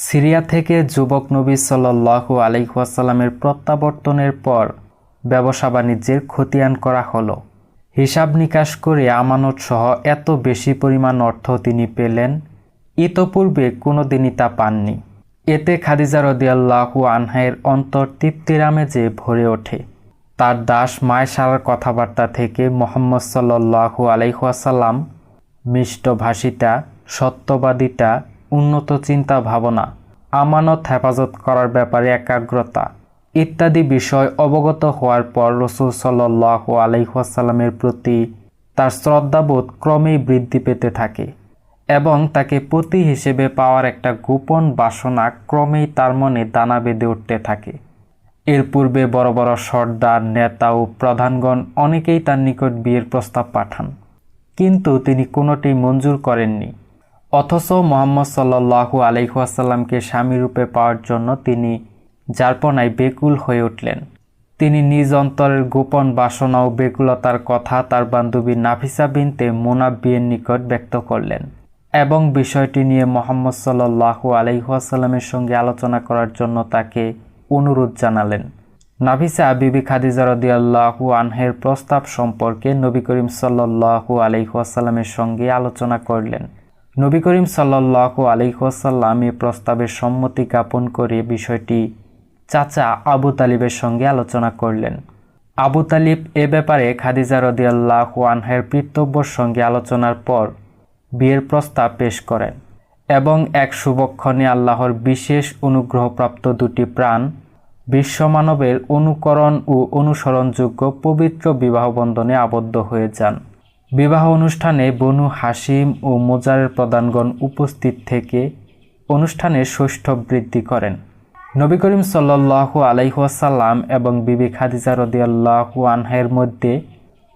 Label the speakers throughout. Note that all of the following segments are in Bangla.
Speaker 1: সিরিয়া থেকে যুবক নবী সাল্লাল্লাহু আলাইহাসাল্লামের প্রত্যাবর্তনের পর ব্যবসা বাণিজ্যের খতিয়ান করা হলো। হিসাব নিকাশ করে আমানত সহ এত বেশি পরিমাণ অর্থ তিনি পেলেন, ইতপূর্বে কোনোদিনই তা পাননি। এতে খাদিজা রদিয়াল্লাহু আনহায়ের অন্তর তৃপ্তিরামে যে ভরে ওঠে। তার দাস মায়সারার কথাবার্তা থেকে মোহাম্মদ সাল্লাল্লাহু আলাইহাসাল্লাম মিষ্টভাষিতা, সত্যবাদিতা উন্নত চিন্তা ভাবনা, আমানত হেফাজত করার ব্যাপারে একাগ্রতা ইত্যাদি বিষয় অবগত হওয়ার পর রসুল সাল্লাহ আলাইসাল্লামের প্রতি তার শ্রদ্ধাবোধ ক্রমেই বৃদ্ধি পেতে থাকে এবং তাকে পতি হিসেবে পাওয়ার একটা গোপন বাসনা ক্রমেই তার মনে দানা বেঁধে উঠতে থাকে। এর পূর্বে বড় বড় সর্দার, নেতা ও প্রধানগণ অনেকেই তার নিকট বিয়ের প্রস্তাব পাঠান, কিন্তু তিনি কোনোটি মঞ্জুর করেননি। অথচ মোহাম্মদ সাল্লাহু আলহাসাল্লামকে স্বামীরূপে পাওয়ার জন্য তিনি যারপনায় বেকুল হয়ে উঠলেন। তিনি নিজ অন্তরের গোপন বাসনা ও বেকুলতার কথা তার বান্ধবী নাফিসা বিনতে মোনাব বিয়ের নিকট ব্যক্ত করলেন এবং বিষয়টি নিয়ে মোহাম্মদ সাল্লাহু আলহাসাল্লামের সঙ্গে আলোচনা করার জন্য তাকে অনুরোধ জানালেন। নাফিসা বিবি খাদিজা রদিয়াল্লাহু আনহের প্রস্তাব সম্পর্কে নবী করিম সাল্লাহু আলহাসাল্লামের সঙ্গে আলোচনা করলেন। নবী করিম সাল্লাহু আলহাসাল্লাম এ প্রস্তাবের সম্মতি জ্ঞাপন করে বিষয়টি চাচা আবু তালিবের সঙ্গে আলোচনা করলেন। আবু তালিব এ ব্যাপারে খাদিজা রদিয়াল্লাহু আনহের পিতব্যর সঙ্গে আলোচনার পর বিয়ের প্রস্তাব পেশ করেন এবং এক শুভক্ষণে আল্লাহর বিশেষ অনুগ্রহপ্রাপ্ত দুটি প্রাণ, বিশ্বমানবের অনুকরণ ও অনুসরণযোগ্য পবিত্র বিবাহবন্ধনে আবদ্ধ হয়ে যান। বিবাহ অনুষ্ঠানে বনু হাসিম ও মোজারের প্রধানগণ উপস্থিত থেকে অনুষ্ঠানের ষষ্ঠ বৃদ্ধি করেন। নবী করিম সাল্লাহু আলাইহাসাল্লাম এবং বিবি খাদিজা রদিয়াল্লাহু আনহের মধ্যে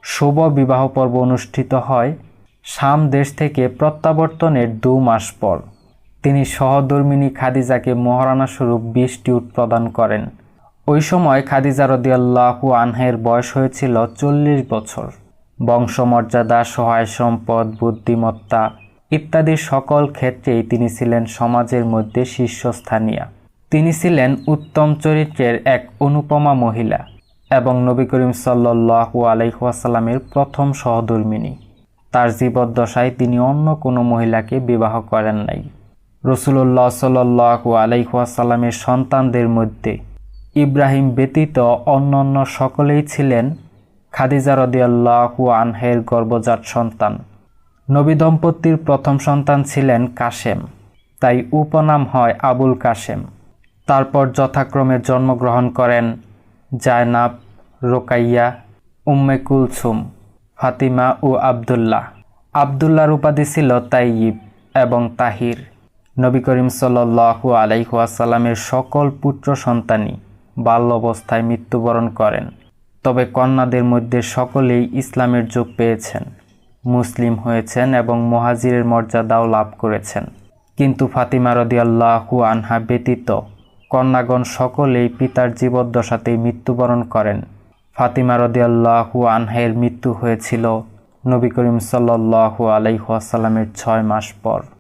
Speaker 1: শুভ বিবাহ পর্ব অনুষ্ঠিত হয় শাম দেশ থেকে প্রত্যাবর্তনের দু মাস পর। তিনি সহধর্মিনী খাদিজাকে মহারানা স্বরূপ বিশটি উট প্রদান করেন। ওই সময় খাদিজা রদিয়াল্লাহু আনহের বয়স হয়েছিল চল্লিশ বছর। বংশমর্যাদা, সহায় সম্পদ, বুদ্ধিমত্তা ইত্যাদি সকল ক্ষেত্রেই তিনি ছিলেন সমাজের মধ্যে শীর্ষস্থানীয়। তিনি ছিলেন উত্তম চরিত্রের এক অনুপমা মহিলা এবং নবী করিম সাল্লু আলাইহাসাল্লামের প্রথম সহধর্মিনী তার জীবদ্দশায় তিনি অন্য কোনো মহিলাকে বিবাহ করেন নাই। রসুল্লাহ সাল্লু আলাইহাসাল্লামের সন্তানদের মধ্যে ইব্রাহিম ব্যতীত অন্য অন্য সকলেই ছিলেন খাদিজা রদিয়াল্লাহু আনহের গর্ভজাত সন্তান। নবী দম্পতির প্রথম সন্তান ছিলেন কাশেম, তাই উপনাম হয় আবুল কাশেম। তারপর যথাক্রমে জন্মগ্রহণ করেন জায়নাব, রোকাইয়া, উম্মে কুলসুম, ফাতিমা ও আবদুল্লাহ। আবদুল্লাহর উপাধি ছিল তাইয়িব এবং তাহির। নবী করিম সাল্লু আলাইহাসাল্লামের সকল পুত্র সন্তানই বাল্য অবস্থায় মৃত্যুবরণ করেন। তবে কন্যাদের মধ্যে সকলেই ইসলামের যোগ পেয়েছেন, মুসলিম হয়েছেন এবং মহাজিরের মর্যাদাও লাভ করেছেন। কিন্তু ফাতিমা রদিয়াল্লাহু আনহা ব্যতীত কন্যাগণ সকলেই পিতার জীবদ্দশাতেই মৃত্যুবরণ করেন। ফাতিমা রদিয়াল্লাহু আনহের মৃত্যু হয়েছিল নবী করিম সাল্লাহু আলাইহাসাল্লামের ছয় মাস পর।